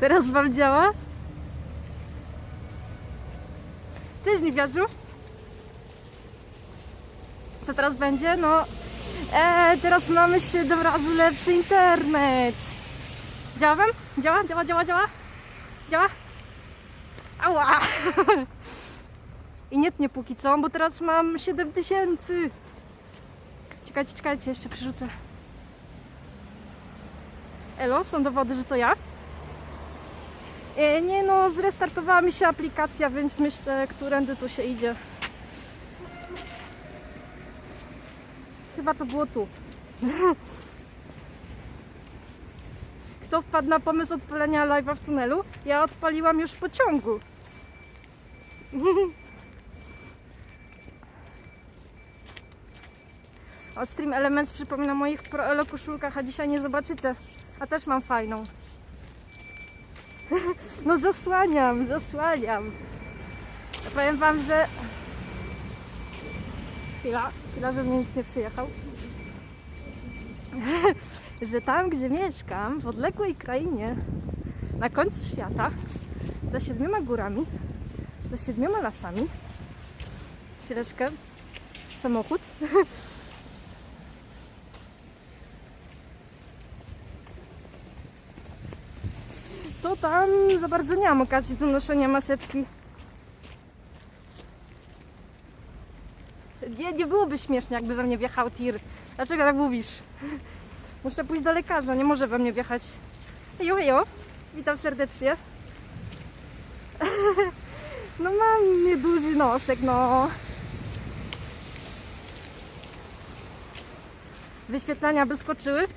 Teraz wam działa? Cześć, Niwiarzu. Co teraz będzie? No, e, teraz mamy 7 razy lepszy internet. Działa wam? Działa? Działa, działa, działa? Działa? Ała! I nie tnie póki co, bo teraz mam 7 tysięcy. Czekajcie, czekajcie, jeszcze przerzucę. Elo, są dowody, że to ja? E, nie no, zrestartowała mi się aplikacja, więc myślę, którędy tu się idzie. Chyba to było tu. Kto wpadł na pomysł odpalenia live'a w tunelu? Ja odpaliłam już w pociągu. O Stream Elements przypomina moich Pro koszulkach, a dzisiaj nie zobaczycie. A też mam fajną. No zasłaniam, zasłaniam. Ja powiem wam, że... Chwila, chwila, żeby mi nic nie przyjechał. że tam, gdzie mieszkam, w odległej krainie, na końcu świata, za siedmioma górami, za siedmioma lasami, chwileczkę, samochód, to tam za bardzo nie mam okazji do noszenia maseczki. Nie, nie byłoby śmiesznie, jakby we mnie wjechał tir. Dlaczego tak mówisz? Muszę pójść do lekarza, nie może we mnie wjechać. Hejo, hejo, witam serdecznie. No mam nieduży nosek, no. Wyświetlania by skoczyły.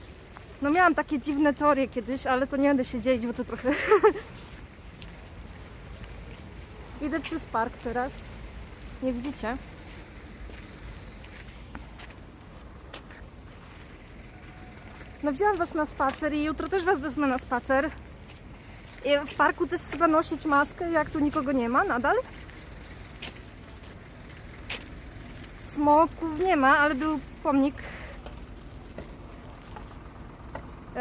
No miałam takie dziwne teorie kiedyś, ale to nie będę się dzielić, bo to trochę... Idę przez park teraz. Nie widzicie? No wziąłam was na spacer i jutro też was wezmę na spacer. I w parku też trzeba nosić maskę, jak tu nikogo nie ma nadal. Smoków nie ma, ale był pomnik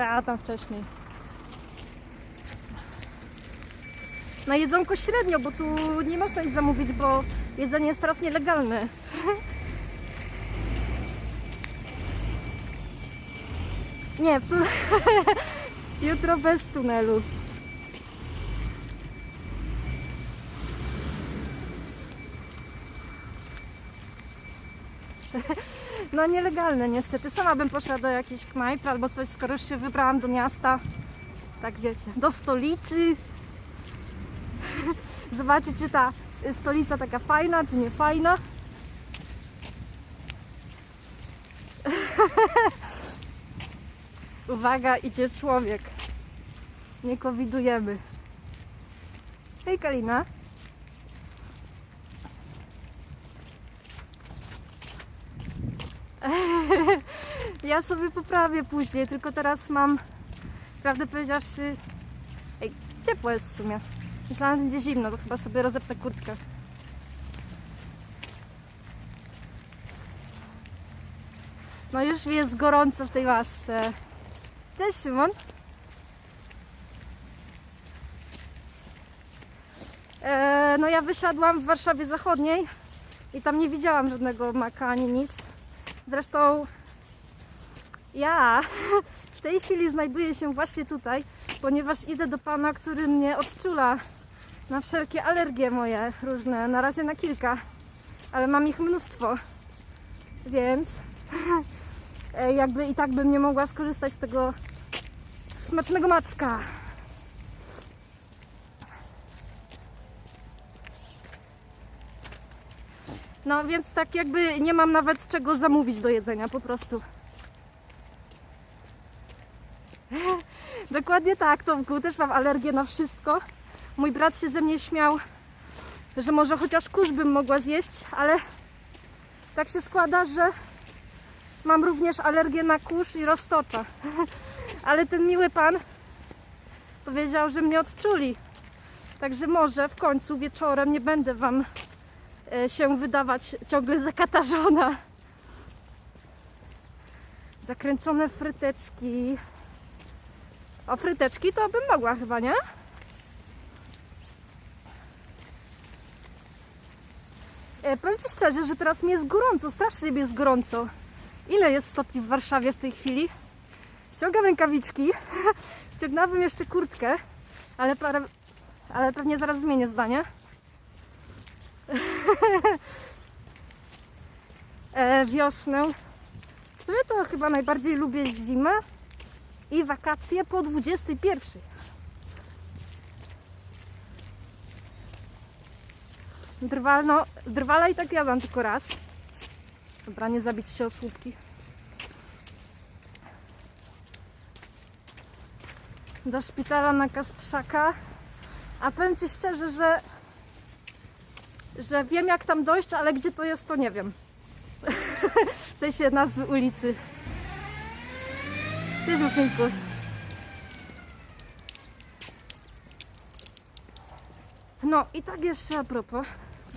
a tam wcześniej. Na jedzonko średnio, bo tu nie można iść zamówić, bo jedzenie jest teraz nielegalne. Nie, w tu... Jutro bez tunelu. No nielegalne niestety. Sama bym poszła do jakiejś knajpy albo coś, skoro już się wybrałam do miasta. Tak wiecie, do stolicy. Zobaczyć, czy ta stolica taka fajna, czy nie fajna. Uwaga, idzie człowiek. Nie kowidujemy. Hej Kalina. Ja sobie poprawię później, tylko teraz mam, prawdę powiedziawszy, ej, ciepło jest w sumie. Myślałam, że będzie zimno, to chyba sobie rozepnę kurtkę. No już mi jest gorąco w tej łasce. Cześć Szymon. E, no ja wysiadłam w Warszawie Zachodniej i tam nie widziałam żadnego maka ani nic. Zresztą ja w tej chwili znajduję się właśnie tutaj, ponieważ idę do pana, który mnie odczula na wszelkie alergie moje różne. Na razie na kilka, ale mam ich mnóstwo. Więc e, jakby i tak bym nie mogła skorzystać z tego smacznego maczka. No więc tak jakby nie mam nawet czego zamówić do jedzenia, po prostu. Dokładnie tak, Tomku, też mam alergię na wszystko. Mój brat się ze mnie śmiał, że może chociaż kurz bym mogła zjeść, ale tak się składa, że mam również alergię na kurz i roztocza. Ale ten miły pan powiedział, że mnie odczuli. Także może w końcu wieczorem nie będę wam e, się wydawać ciągle zakatarzona. Zakręcone fryteczki. O fryteczki to bym mogła chyba, nie? E, powiem Ci szczerze, że teraz mi jest gorąco, strasznie mi jest gorąco. Ile jest stopni w Warszawie w tej chwili? Ściągam rękawiczki, ściągnęłabym jeszcze kurtkę, ale, ale pewnie zaraz zmienię zdanie. e, wiosnę. W sumie to chyba najbardziej lubię zimę, i wakacje po 21. Drwal, no, drwala i tak jadam tylko raz. Dobra, nie zabić się o słupki. Do szpitala na Kasprzaka. A powiem Ci szczerze, że że wiem jak tam dojść, ale gdzie to jest, to nie wiem. w sensie nazwy ulicy. Cześć Mufinku. No i tak jeszcze a propos.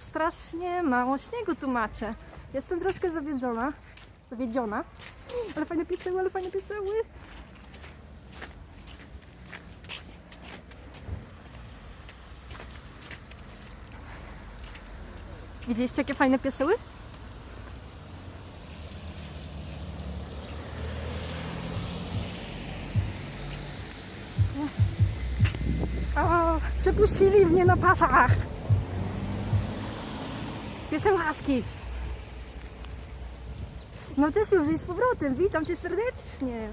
Strasznie mało śniegu tu macie. Jestem troszkę zawiedziona. Zawiedziona. Ale fajne piseły, ale fajne piseły. Widzieliście jakie fajne pieseły? O, przepuścili mnie na pasach. Pieseł haski. No cześć już i z powrotem, witam Cię serdecznie.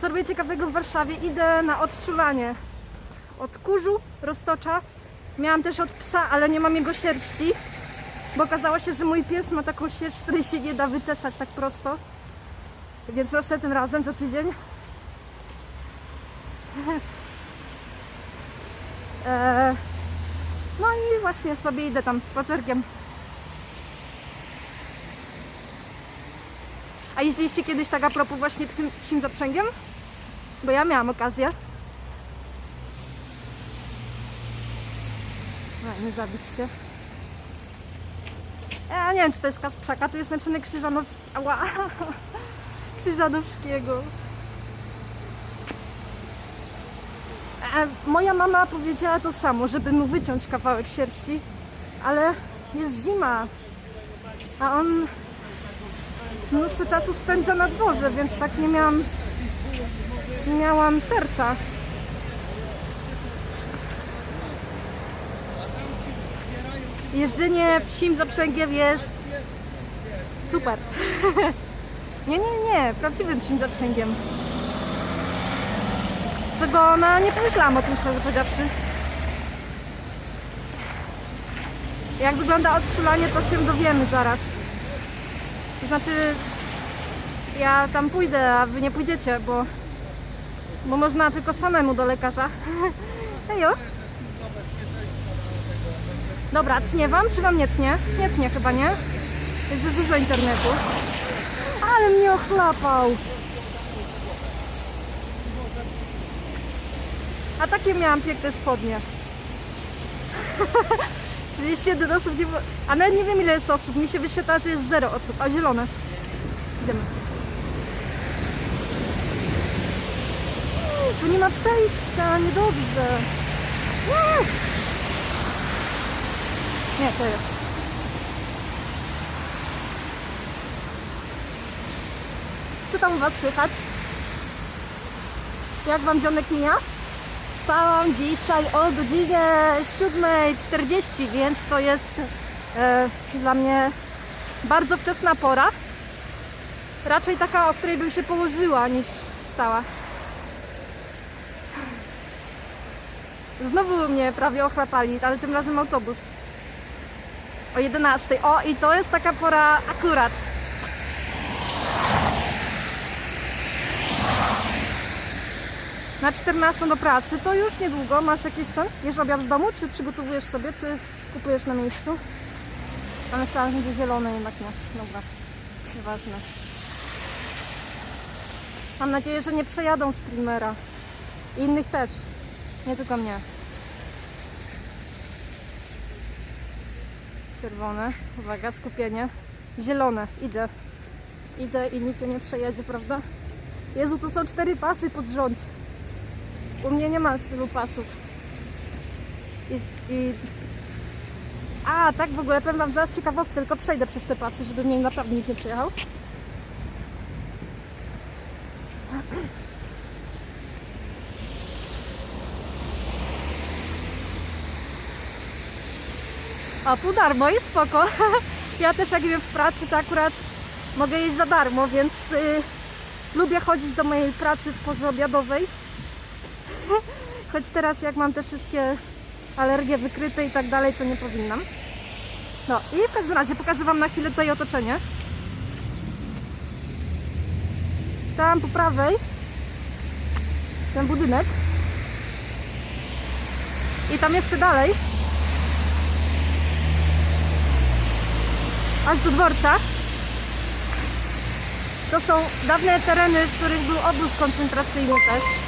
Co robię ciekawego w Warszawie? Idę na odczulanie. Od kurzu, roztocza. Miałam też od psa, ale nie mam jego sierści. Bo okazało się, że mój pies ma taką sierść, której się nie da wyczesać tak prosto. Więc następnym razem za tydzień. Eee, no i właśnie sobie idę tam spacerkiem. A jeździliście kiedyś tak a propos właśnie psim, psim zaprzęgiem? Bo ja miałam okazję. No, nie zabić się. Ja nie wiem, czy to jest Kasprzaka, tu jest napisane Krzyżanowski... Ała. Krzyżanowskiego. Moja mama powiedziała to samo, żeby mu wyciąć kawałek sierści, ale jest zima, a on mnóstwo czasu spędza na dworze, więc tak nie miałam nie miałam serca. Jeżdżenie psim zaprzęgiem jest super. nie, nie, nie, prawdziwym psim zaprzęgiem. Czego no, nie pomyślałam o tym szczerze powiedziawszy. Jak wygląda odczulanie, to się dowiemy zaraz. To znaczy, ja tam pójdę, a wy nie pójdziecie, bo, bo można tylko samemu do lekarza. Hejo. Dobra, tnie wam, czy wam nie tnie? Nie tnie chyba, nie? Jest dużo internetu. Ale mnie ochlapał. A takie miałam piękne spodnie. 31 osób nie było. A nawet nie wiem ile jest osób. Mi się wyświetla, że jest 0 osób, a zielone. Idziemy. Tu nie ma przejścia, niedobrze. Nie, nie to jest. Co tam u Was słychać? Jak Wam dzionek mija? Wstałam dzisiaj o godzinie 7.40, więc to jest e, dla mnie bardzo wczesna pora. Raczej taka, o której bym się położyła niż wstała. Znowu mnie prawie ochrapali, ale tym razem autobus. O 11. O, i to jest taka pora akurat. Na 14 do pracy, to już niedługo. Masz jakieś ten? Jesz obiad w domu, czy przygotowujesz sobie, czy kupujesz na miejscu? A myślałam, że będzie zielone, jednak nie. Dobra, nieważne. Mam nadzieję, że nie przejadą streamera. I innych też. Nie tylko mnie. Czerwone. Uwaga, skupienie. Zielone. Idę. Idę i nikt nie przejedzie, prawda? Jezu, to są cztery pasy pod rząd. U mnie nie ma tylu pasów. I, i... A, tak w ogóle powiem wam zaraz ciekawostkę, tylko przejdę przez te pasy, żeby mnie naprawdę nikt nie przejechał. O, pół darmo i spoko. Ja też jak wiem w pracy, to akurat mogę jeść za darmo, więc y, lubię chodzić do mojej pracy w porze obiadowej. Choć teraz jak mam te wszystkie alergie wykryte i tak dalej, to nie powinnam. No i w każdym razie pokażę Wam na chwilę tutaj otoczenie. Tam po prawej ten budynek. I tam jeszcze dalej. Aż do dworca. To są dawne tereny, w których był obóz koncentracyjny też.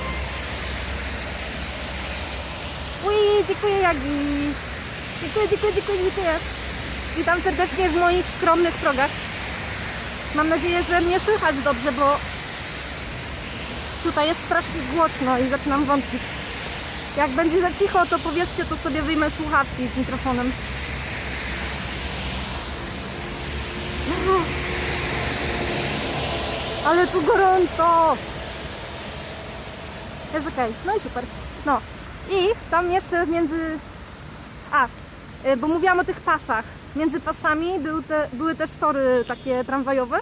Dziękuję Jagi. Dziękuję, dziękuję, dziękuję, dziękuję. Witam serdecznie w moich skromnych progach. Mam nadzieję, że mnie słychać dobrze, bo tutaj jest strasznie głośno i zaczynam wątpić. Jak będzie za cicho, to powiedzcie, to sobie wyjmę słuchawki z mikrofonem. Ale tu gorąco! Jest okej, no i super. No i tam jeszcze między. A, y, bo mówiłam o tych pasach. Między pasami były, te, były też tory takie tramwajowe.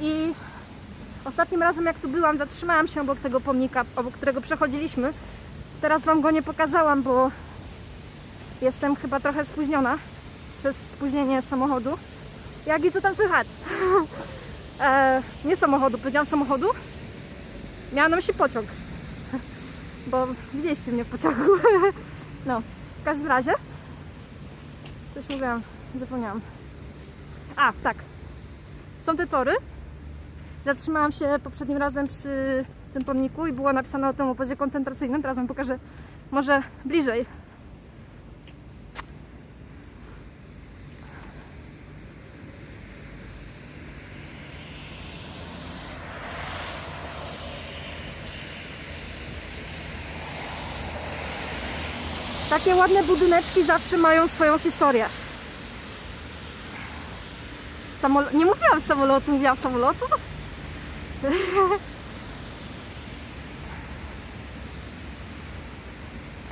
I ostatnim razem, jak tu byłam, zatrzymałam się obok tego pomnika, obok którego przechodziliśmy. Teraz Wam go nie pokazałam, bo jestem chyba trochę spóźniona przez spóźnienie samochodu. Jak i co tam słychać? e, nie samochodu, powiedziałam samochodu. Miałam na myśli pociąg. Bo widzieliście mnie w pociągu. No, w każdym razie. Coś mówiłam, zapomniałam. A, tak. Są te tory. Zatrzymałam się poprzednim razem przy tym pomniku i było napisane o tym obozie koncentracyjnym. Teraz wam pokażę może bliżej. Takie ładne budyneczki zawsze mają swoją historię. Samol- nie mówiłam samolotu, mówiłam samolotu.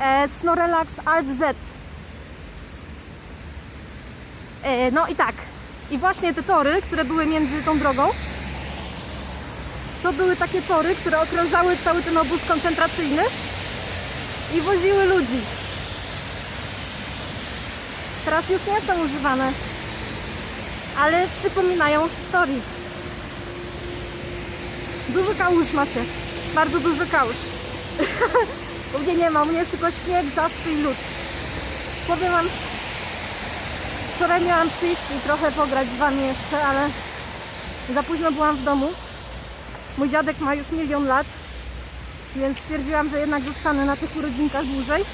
e, Snorelax Alt Z. E, no i tak. I właśnie te tory, które były między tą drogą, to były takie tory, które okrążały cały ten obóz koncentracyjny i woziły ludzi. Teraz już nie są używane, ale przypominają historii. Dużo kałuż macie. Bardzo dużo kałuż. u mnie nie ma, u mnie jest tylko śnieg, zaspy i lód. Powiem wam, wczoraj miałam przyjść i trochę pograć z wami jeszcze, ale za późno byłam w domu. Mój dziadek ma już milion lat, więc stwierdziłam, że jednak zostanę na tych urodzinkach dłużej.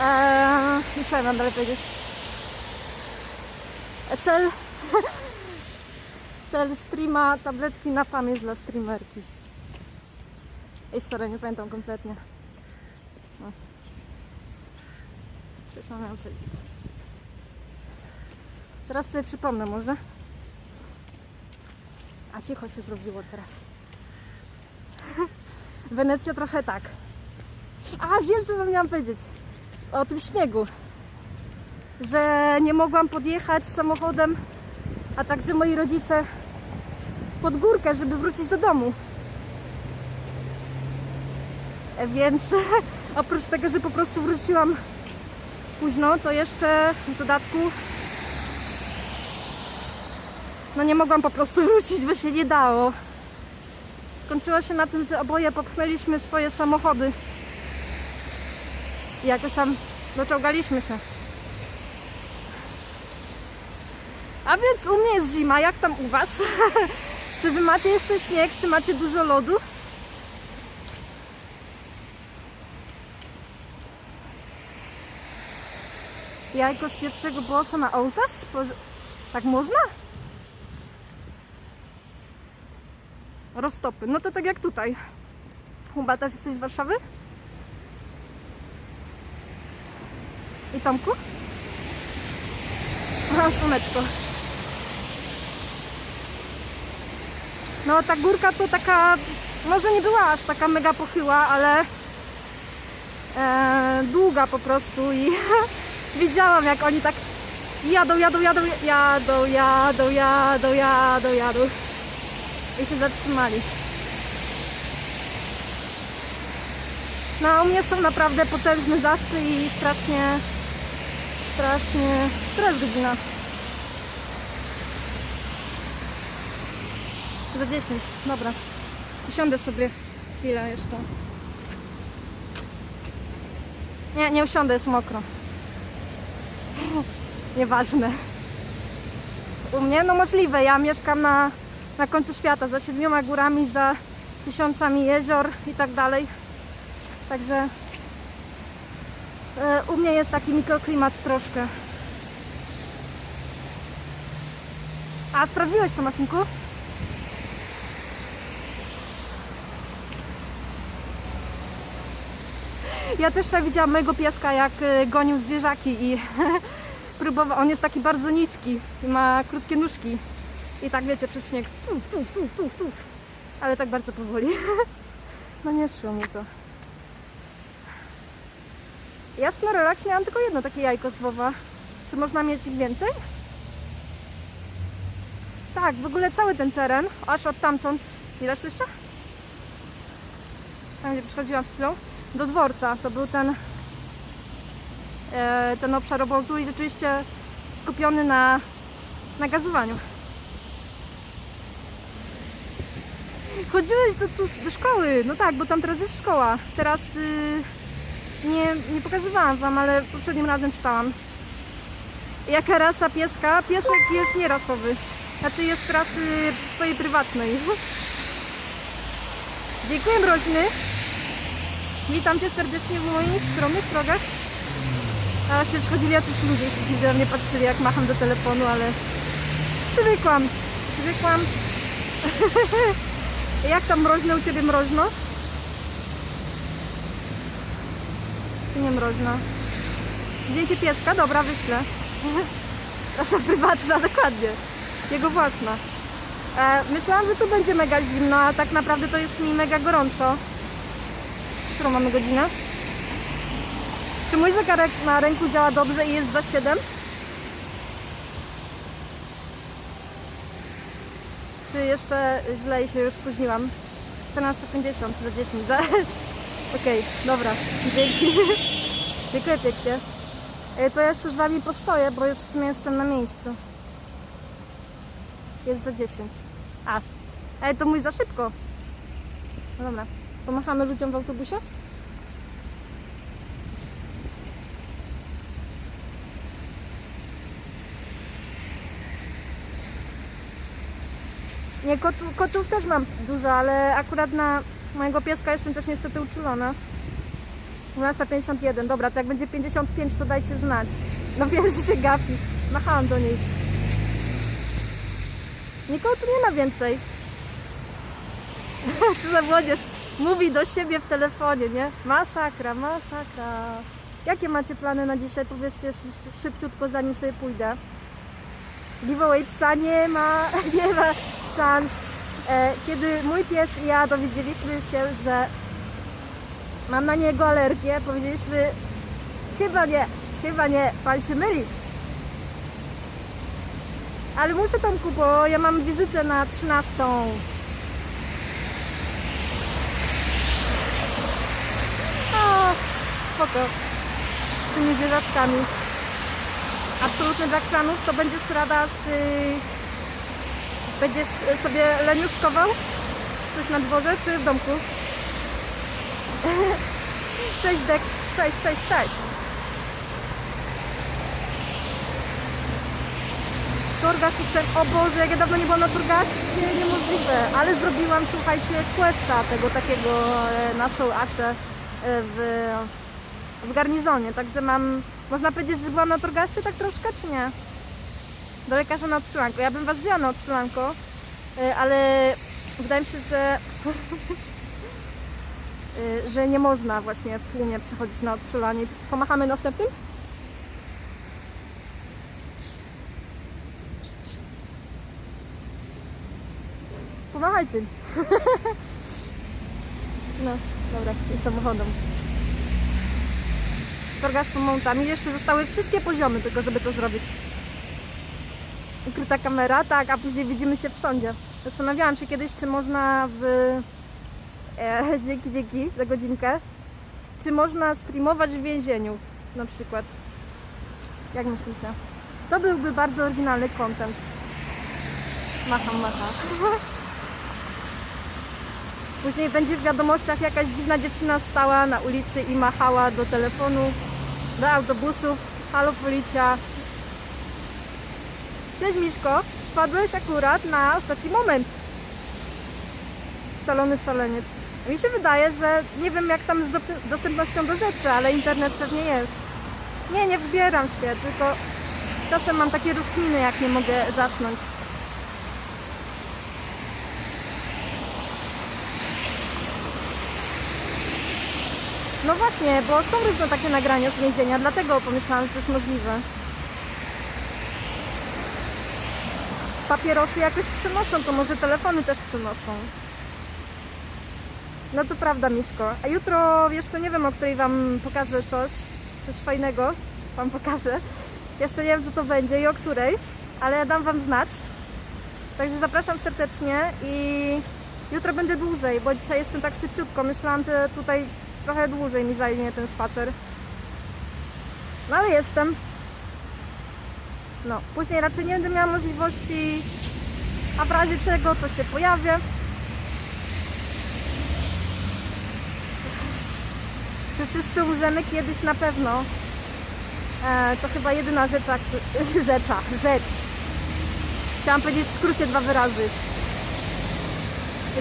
Eee, co ja mam dalej powiedzieć? Cel cel streama tabletki na pamięć dla streamerki. Ej, sorry, nie pamiętam kompletnie. No. Coś mam powiedzieć. Teraz sobie przypomnę może. A cicho się zrobiło teraz. Wenecja trochę tak. A, wiem co wam miałam powiedzieć. O tym śniegu. Że nie mogłam podjechać samochodem, a także moi rodzice pod górkę, żeby wrócić do domu. Więc oprócz tego, że po prostu wróciłam późno, to jeszcze w dodatku no nie mogłam po prostu wrócić, bo się nie dało. Skończyło się na tym, że oboje popchnęliśmy swoje samochody i jakoś tam doczołgaliśmy się. A więc u mnie jest zima, jak tam u Was? czy Wy macie jeszcze śnieg, czy macie dużo lodu? Jajko z pierwszego bossa na ołtarz? Tak można? Roztopy. No to tak jak tutaj. Chyba też jesteś z Warszawy? I Tomku? Aha, słoneczko. No ta górka to taka, może nie była aż taka mega pochyła, ale e, długa po prostu i widziałam jak oni tak jadą, jadą, jadą, jadą, jadą, jadą, jadą, jadą i się zatrzymali. No u mnie są naprawdę potężne zaspy i strasznie, strasznie, która jest godzina? Za 10, dobra. Usiądę sobie chwilę jeszcze. Nie, nie usiądę, jest mokro. Nieważne. U mnie? No możliwe. Ja mieszkam na, na końcu świata, za siedmioma górami, za tysiącami jezior i tak dalej. Także u mnie jest taki mikroklimat troszkę. A sprawdziłeś to, Mafinku? Ja też tak widziałam mojego pieska, jak e, gonił zwierzaki i próbował. On jest taki bardzo niski i ma krótkie nóżki. I tak wiecie, przez śnieg. Tuf, tuf, tuf, tuf, tuf. Ale tak bardzo powoli. No nie szło mu to. Ja Snorelax miałam tylko jedno takie jajko z Wowa. Czy można mieć ich więcej? Tak, w ogóle cały ten teren, aż od tamtąd, widać jeszcze? Tam gdzie przychodziłam z chwilą, do dworca, to był ten e, ten obszar obozu i rzeczywiście skupiony na, na gazowaniu. Chodziłeś do, tu, do szkoły, no tak, bo tam teraz jest szkoła. Teraz y, nie, nie pokazywałam wam, ale poprzednim razem czytałam. Jaka rasa pieska? Piesek jest nierasowy. Znaczy jest rasy swojej prywatnej. Dziękuję mroźny. Witam Cię serdecznie w moich skromnych progach. A się przychodzili jacyś ludzie i dziwnie na mnie patrzyli jak macham do telefonu, ale przywykłam. Przywykłam. jak tam mroźno u Ciebie mroźno? Nie mroźno? Zdjęcie pieska? Dobra, wyślę. Rasa prywatna, dokładnie. Jego własna. E, myślałam, że tu będzie mega zimno, a tak naprawdę to jest mi mega gorąco. Którą mamy godzinę? Czy mój zegarek na ręku działa dobrze i jest za 7? Czy jeszcze źle i się już spóźniłam? 14.50 za 10. Za... Okej, dobra. Dzięki. Dziękuję pięknie. E, To ja jeszcze z Wami postoję, bo już w sumie jestem na miejscu. Jest za 10. A, Ej, to mój za szybko. No dobra. Pomachamy ludziom w autobusie? Nie, kotu, kotów też mam dużo, ale akurat na mojego pieska jestem też niestety uczulona. 12.51, dobra, to jak będzie 55, to dajcie znać. No wiem, że się gapi. Machałam do niej. Nikogo tu nie ma więcej. Co za młodzież mówi do siebie w telefonie, nie? Masakra, masakra. Jakie macie plany na dzisiaj? Powiedzcie szy- szybciutko, zanim sobie pójdę. Giveaway psa nie ma, nie ma szans. E, kiedy mój pies i ja dowiedzieliśmy się, że mam na niego alergię, powiedzieliśmy chyba nie, chyba nie, pan się myli. Ale muszę Tomku, bo ja mam wizytę na 13. O, spoko. Z tymi zwierzaczkami. Absolutny dla kranów to będziesz rada z... Będziesz sobie leniuszkował? Coś na dworze czy w domku? Cześć Dex, cześć, cześć, cześć. Turgas system, o Boże, jak ja dawno nie byłam na Turgasie, niemożliwe. Ale zrobiłam, słuchajcie, questa tego takiego e, na Soul Ashe e, w, w garnizonie. Także mam, można powiedzieć, że byłam na Turgasie tak troszkę, czy nie? do lekarza na odsyłanko. Ja bym Was wzięła na odsyłanko, y, ale wydaje mi się, że y, że nie można właśnie w tłumie przychodzić na odczulanie. Pomachamy następnym? Pomachajcie. No, dobra, i samochodem. Torga z pomontami. Jeszcze zostały wszystkie poziomy, tylko żeby to zrobić. Ukryta kamera, tak, a później widzimy się w sądzie. Zastanawiałam się kiedyś, czy można w... E, dzięki, dzięki za godzinkę. Czy można streamować w więzieniu na przykład. Jak myślicie? To byłby bardzo oryginalny content. Macham, macha. Później będzie w wiadomościach jakaś dziwna dziewczyna stała na ulicy i machała do telefonu, do autobusów. Halo policja. Cześć Miszko, wpadłeś akurat na ostatni moment. Szalony szaleniec. Mi się wydaje, że nie wiem jak tam z dostępnością do rzeczy, ale internet pewnie jest. Nie, nie wybieram się, tylko czasem mam takie rozkminy, jak nie mogę zasnąć. No właśnie, bo są różne takie nagrania z więzienia, dlatego pomyślałam, że to jest możliwe. Papierosy jakoś przynoszą, to może telefony też przynoszą. No to prawda, Miszko. A jutro jeszcze nie wiem, o której Wam pokażę coś, coś fajnego Wam pokażę. Jeszcze nie wiem, co to będzie i o której, ale dam Wam znać. Także zapraszam serdecznie i jutro będę dłużej, bo dzisiaj jestem tak szybciutko. Myślałam, że tutaj trochę dłużej mi zajmie ten spacer. No ale jestem. No, później raczej nie będę miała możliwości, a w razie czego to się pojawię. Czy wszyscy umrzemy kiedyś na pewno? E, to chyba jedyna rzecz, rzecza, rzecz. Chciałam powiedzieć w skrócie dwa wyrazy.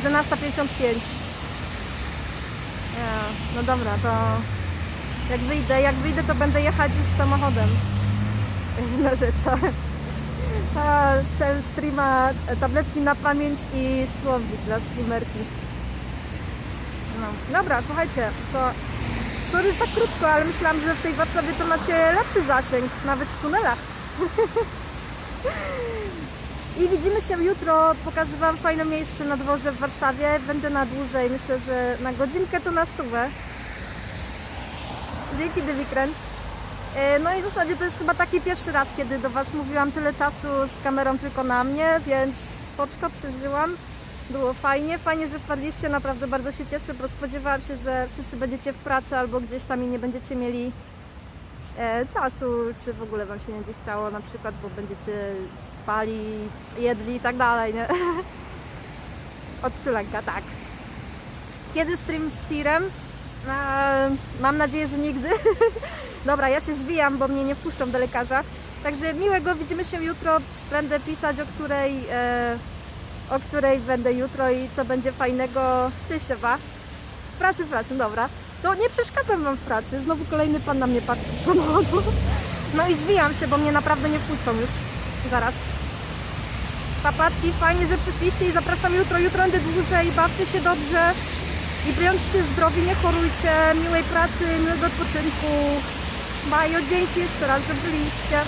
11.55. Ja, no dobra, to jak wyjdę, jak wyjdę, to będę jechać już samochodem. Jedyna rzecz. A cel streama, tabletki na pamięć i słownik dla streamerki. No, dobra, słuchajcie, to sorry, że tak krótko, ale myślałam, że w tej Warszawie to macie lepszy zasięg, nawet w tunelach. I widzimy się jutro. Pokażę Wam fajne miejsce na dworze w Warszawie. Będę na dłużej, myślę, że na godzinkę to na stówę. Dzięki Dywikren. E, No i w zasadzie to jest chyba taki pierwszy raz, kiedy do Was mówiłam tyle czasu z kamerą tylko na mnie, więc spoczko przeżyłam. Było fajnie, fajnie, że wpadliście, naprawdę bardzo się cieszę, bo spodziewałam się, że wszyscy będziecie w pracy albo gdzieś tam i nie będziecie mieli e, czasu, czy w ogóle Wam się nie będzie chciało na przykład, bo będziecie spali, jedli i tak dalej, nie? Odczulenka, tak. Kiedy stream z tirem? E, mam nadzieję, że nigdy. Dobra, ja się zwijam, bo mnie nie wpuszczą do lekarza. Także miłego, widzimy się jutro. Będę pisać o której, e, o której będę jutro i co będzie fajnego. Cześć Ewa. W pracy, w pracy, dobra. To nie przeszkadzam Wam w pracy. Znowu kolejny pan na mnie patrzy z samochodu. No i zwijam się, bo mnie naprawdę nie wpuszczą już. Zaraz. Papatki, fajnie, że przyszliście i zapraszam jutro. Jutro będę dłużej, bawcie się dobrze i bądźcie zdrowi, nie chorujcie, miłej pracy, miłego odpoczynku. Majo, dzięki jeszcze raz, że byliście.